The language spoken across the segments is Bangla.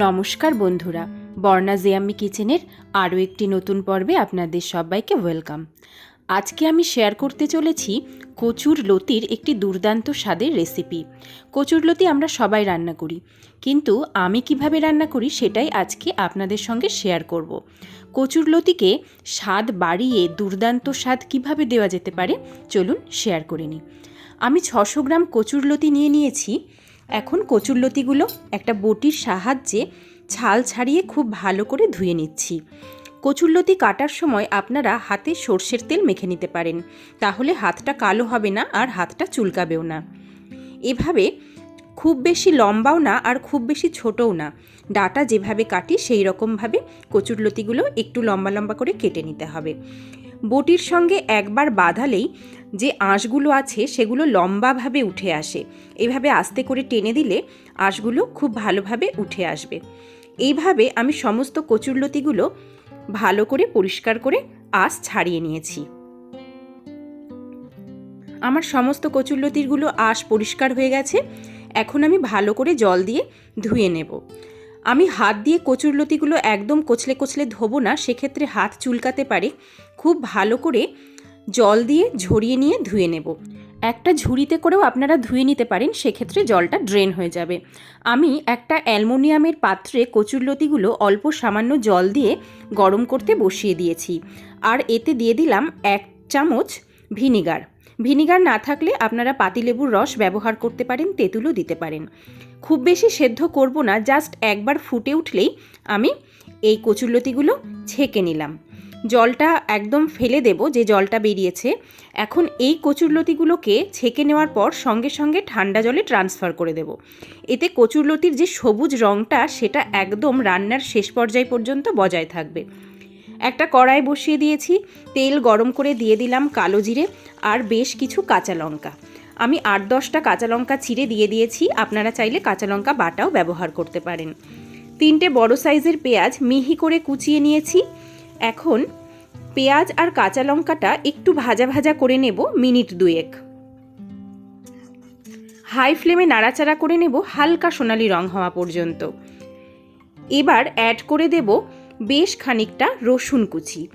নমস্কার বন্ধুরা, বর্ণা জিয়াম্মি কিচেনের আরও একটি নতুন পর্বে আপনাদের সবাইকে ওয়েলকাম। আজকে আমি শেয়ার করতে চলেছি কচুর লতির একটি দুর্দান্ত স্বাদের রেসিপি। কচুর লতি আমরা সবাই রান্না করি, কিন্তু আমি কীভাবে রান্না করি সেটাই আজকে আপনাদের সঙ্গে শেয়ার করব। কচুর লতিকে স্বাদ বাড়িয়ে দুর্দান্ত স্বাদ কীভাবে দেওয়া যেতে পারে, চলুন শেয়ার করে নিই। আমি ছশো গ্রাম কচুরলতি নিয়ে নিয়েছি এখন কচুরলতিগুলো একটা বটির সাহায্যে ছাল ছাড়িয়ে খুব ভালো করে ধুয়ে নিচ্ছি। কচুরলতি কাটার সময় আপনারা হাতে সর্ষের তেল মেখে নিতে পারেন, তাহলে হাতটা কালো হবে না আর হাতটা চুলকাবেও না। এভাবে খুব বেশি লম্বাও না আর খুব বেশি ছোটও না। ডাটা যেভাবে কাটি, সেই রকমভাবে কচুরলতিগুলো একটু লম্বা লম্বা করে কেটে নিতে হবে। বটির সঙ্গে একবার বাঁধালেই যে আঁশগুলো আছে সেগুলো লম্বাভাবে উঠে আসে। এভাবে আস্তে করে টেনে দিলে আঁশগুলো খুব ভালোভাবে উঠে আসবে। এইভাবে আমি সমস্ত কচুরলতিগুলো ভালো করে পরিষ্কার করে আঁশ ছাড়িয়ে নিয়েছি। আমার সমস্ত কচুরলতিগুলো আঁশ পরিষ্কার হয়ে গেছে। এখন আমি ভালো করে জল দিয়ে ধুয়ে নেব। আমি হাত দিয়ে কচুরলতিগুলো একদম কচলে কচলে ধোবো না, সেক্ষেত্রে হাত চুলকাতে পারে। খুব ভালো করে জল দিয়ে ঝরিয়ে নিয়ে ধুয়ে নেব। একটা ঝুড়িতে করেও আপনারা ধুয়ে নিতে পারেন, সেক্ষেত্রে জলটা ড্রেন হয়ে যাবে। আমি একটা অ্যালমোনিয়ামের পাত্রে কচুরলতিগুলো অল্প সামান্য জল দিয়ে গরম করতে বসিয়ে দিয়েছি। আর এতে দিয়ে দিলাম এক চামচ ভিনিগার। ভিনিগার না থাকলে আপনারা পাতিলেবুর রস ব্যবহার করতে পারেন, তেঁতুলও দিতে পারেন। খুব বেশি সেদ্ধ করব না, জাস্ট একবার ফুটে উঠলেই আমি এই কচুরলতিগুলো ছেঁকে নিলাম। জলটা একদম ফেলে দেব, যে জলটা বেরিয়েছে। এখন এই কচুরলতিগুলোকে ছেঁকে নেওয়ার পর সঙ্গে সঙ্গে ঠান্ডা জলে ট্রান্সফার করে দেব। এতে কচুরলতির যে সবুজ রঙটা সেটা একদম রান্নার শেষ পর্যায় পর্যন্ত বজায় থাকবে। একটা কড়াই বসিয়ে দিয়েছি, তেল গরম করে দিয়ে দিলাম কালো জিরে আর বেশ কিছু কাঁচা লঙ্কা। আমি আট দশটা কাঁচা লঙ্কা চিড়ে দিয়ে দিয়েছি, আপনারা চাইলে কাঁচা লঙ্কা বাটাও ব্যবহার করতে পারেন। তিনটে বড় সাইজের পেঁয়াজ মিহি করে কুচিয়ে নিয়েছি। এখন পেঁয়াজ আর কাঁচা লঙ্কাটা একটু ভাজা ভাজা করে নেব মিনিট দুয়েক। হাই ফ্লেমে নাড়াচাড়া করে নেব হালকা সোনালি রং হওয়া পর্যন্ত। এবার অ্যাড করে দেব বেশ খানিকটা রসুন কুচি।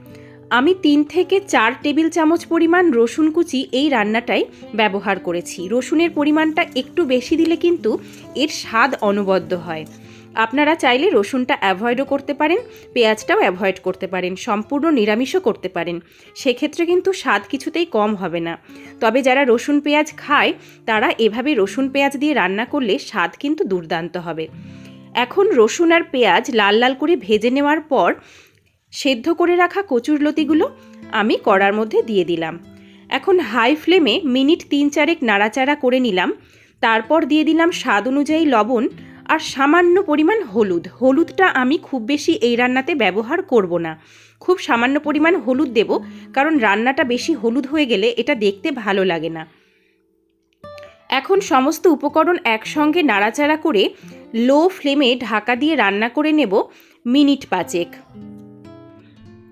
আমি তিন থেকে চার টেবিল চামচ পরিমাণ রসুন কুচি এই রান্নাটাই ব্যবহার করেছি। রসুনের পরিমাণটা একটু বেশি দিলে কিন্তু এর স্বাদ অনবদ্য হয়। আপনারা চাইলে রসুনটা অ্যাভয়েডও করতে পারেন, পেঁয়াজটাও অ্যাভয়েড করতে পারেন, সম্পূর্ণ নিরামিষও করতে পারেন। সেক্ষেত্রে কিন্তু স্বাদ কিছুতেই কম হবে না। তবে যারা রসুন পেঁয়াজ খায়, তারা এভাবে রসুন পেঁয়াজ দিয়ে রান্না করলে স্বাদ কিন্তু দুর্দান্ত হবে। এখন রসুন আর পেঁয়াজ লাল লাল করে ভেজে নেওয়ার পর সেদ্ধ করে রাখা কচুরলতিগুলো আমি কড়ার মধ্যে দিয়ে দিলাম। এখন হাই ফ্লেমে মিনিট তিন চারেক নাড়াচাড়া করে নিলাম। তারপর দিয়ে দিলাম স্বাদ অনুযায়ী লবণ আর সামান্য পরিমাণ হলুদ। হলুদটা আমি খুব বেশি এই রান্নাতে ব্যবহার করব না। খুব সামান্য পরিমাণ হলুদ দেব কারণ রান্নাটা বেশি হলুদ হয়ে গেলে এটা দেখতে ভালো লাগে না। এখন সমস্ত উপকরণ একসঙ্গে নাড়াচাড়া করে লো ফ্লেমে ঢাকা দিয়ে রান্না করে নেব মিনিট পাঁচেক।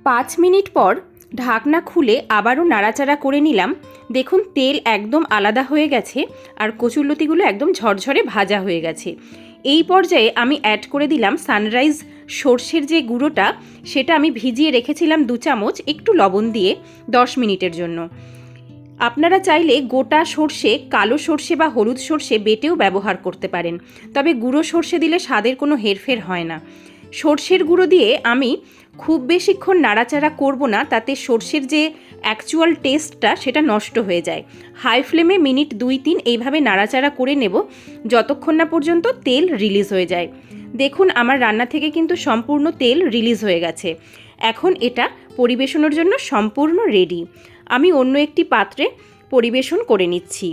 পাঁচ মিনিট পর ঢাকনা খুলে আবারও নাড়াচাড়া করে নিলাম। দেখুন, তেল একদম আলাদা হয়ে গেছে আর কচুরলতিগুলো একদম ঝরঝরে ভাজা হয়ে গেছে। এই পর্যায়ে আমি অ্যাড করে দিলাম সানরাইজ সর্ষের যে গুঁড়োটা, সেটা আমি ভিজিয়ে রেখেছিলাম দু চামচ একটু লবণ দিয়ে দশ মিনিটের জন্য। আপনারা চাইলে গোটা সর্ষে, কালো সর্ষে বা হলুদ সর্ষে বেটেও ব্যবহার করতে পারেন। তবে গুঁড়ো সর্ষে দিলে স্বাদের কোনো হেরফের হয় না। সর্ষের গুঁড়ো দিয়ে আমি খুব বেশিক্ষণ নাড়াচাড়া করব না, তাতে সর্ষের যে অ্যাকচুয়াল টেস্টটা সেটা নষ্ট হয়ে যায়। হাই ফ্লেমে মিনিট দুই তিন এইভাবে নাড়াচাড়া করে নেব, যতক্ষণ না পর্যন্ত তেল রিলিজ হয়ে যায়। দেখুন, আমার রান্না থেকে কিন্তু সম্পূর্ণ তেল রিলিজ হয়ে গেছে। এখন এটা পরিবেশনের জন্য সম্পূর্ণ রেডি আমি অন্য একটি পাত্রে পরিবেশন করে নিচ্ছি।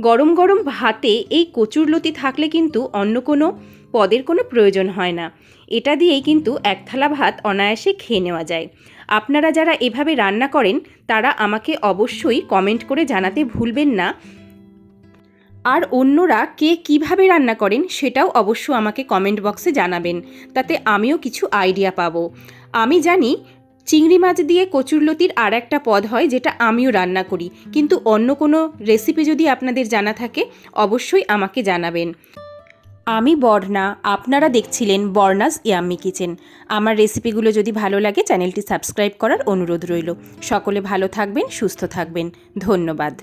গরম গরম ভাতে এই কচুরলতি থাকলে কিন্তু অন্য কোনো পদের কোনো প্রয়োজন হয় না। এটা দিয়েই কিন্তু এক থালা ভাত অনায়াসে খেয়ে নেওয়া যায়। আপনারা যারা এভাবে রান্না করেন, তারা আমাকে অবশ্যই কমেন্ট করে জানাতে ভুলবেন না। আর অন্যরা কে কীভাবে রান্না করেন, সেটাও অবশ্য আমাকে কমেন্ট বক্সে জানাবেন। তাতে আমিও কিছু আইডিয়া পাবো। আমি জানি চিংড়ি মাছ দিয়ে কচুরলতির আর একটা পদ হয় যেটা আমিও রান্না করি। কিন্তু অন্য কোনো রেসিপি যদি আপনাদের জানা থাকে, অবশ্যই আমাকে জানাবেন। আমি বর্ণা, আপনারা দেখছিলেন বর্ণাস ইয়াম্মি কিচেন। আমার রেসিপিগুলো যদি ভালো লাগে, চ্যানেলটি সাবস্ক্রাইব করার অনুরোধ রইল। সকলে ভালো থাকবেন, সুস্থ থাকবেন। ধন্যবাদ।